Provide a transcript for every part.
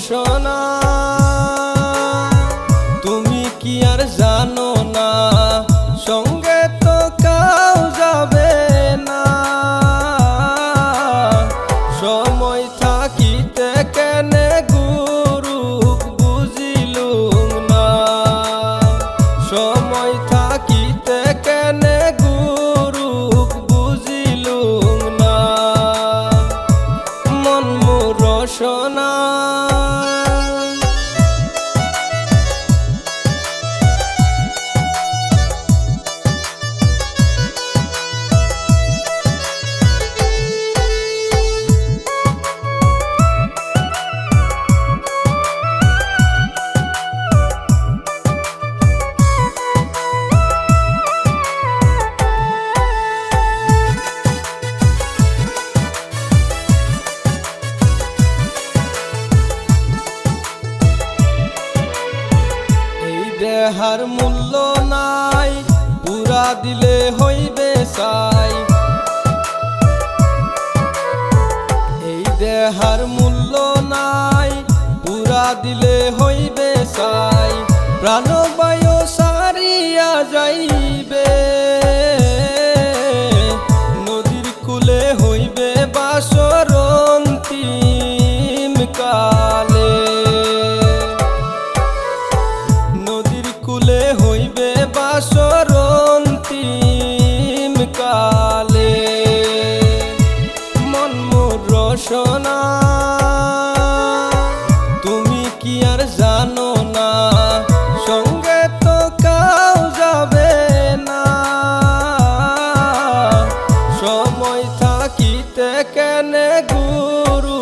ঘোষণা রসনা দেহার মূল্য নাই পুরা দিলে হইবে সাই এই দেহার মূল্য নাই পুরা দিলে হইবে সাই প্রাণবায়ু সারিয়া যাইবে আর জানো না, সঙ্গে তো কাউ যাবে না। সময় থাকিতে কেনে গুরু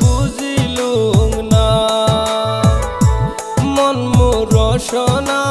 বুঝিলুম না। মন মোর রসনা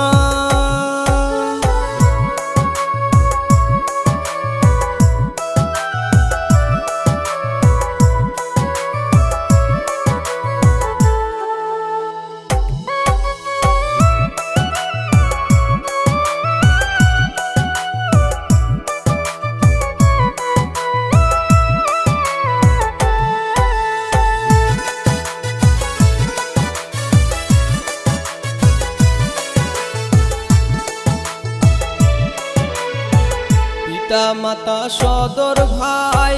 পিতা মাতা সদর ভাই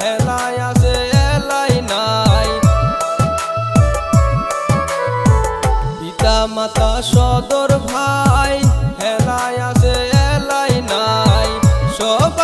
হেলায় আছে, এলাই নাই। পিতা মাতা সদর ভাই হেলায় আছে, এলাই নাই। সবাই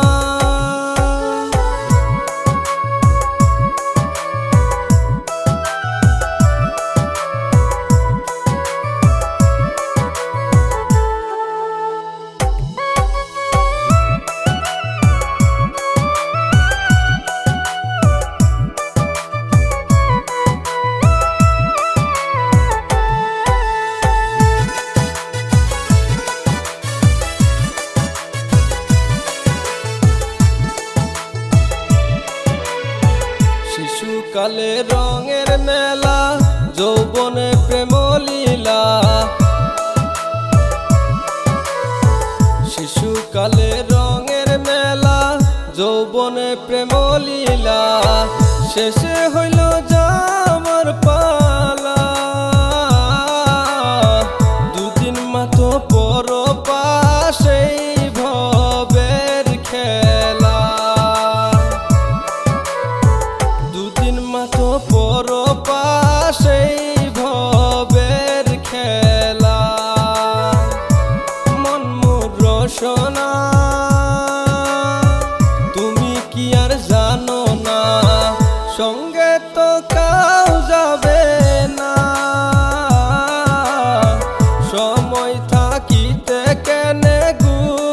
শিশুকালে রঙের মেলা, যৌবনে প্রেম লীলা শিশু কালে রঙের মেলা, যৌবনে প্রেম লীলা শেষে হইল যা আমার পালা অতপর পাশেই ভবের খেলা। মনমুর রসনা। তুমি কি আর জানো না? সঙ্গে তো কাউ যাবে না। সময় থাকিতে কেনে গুণ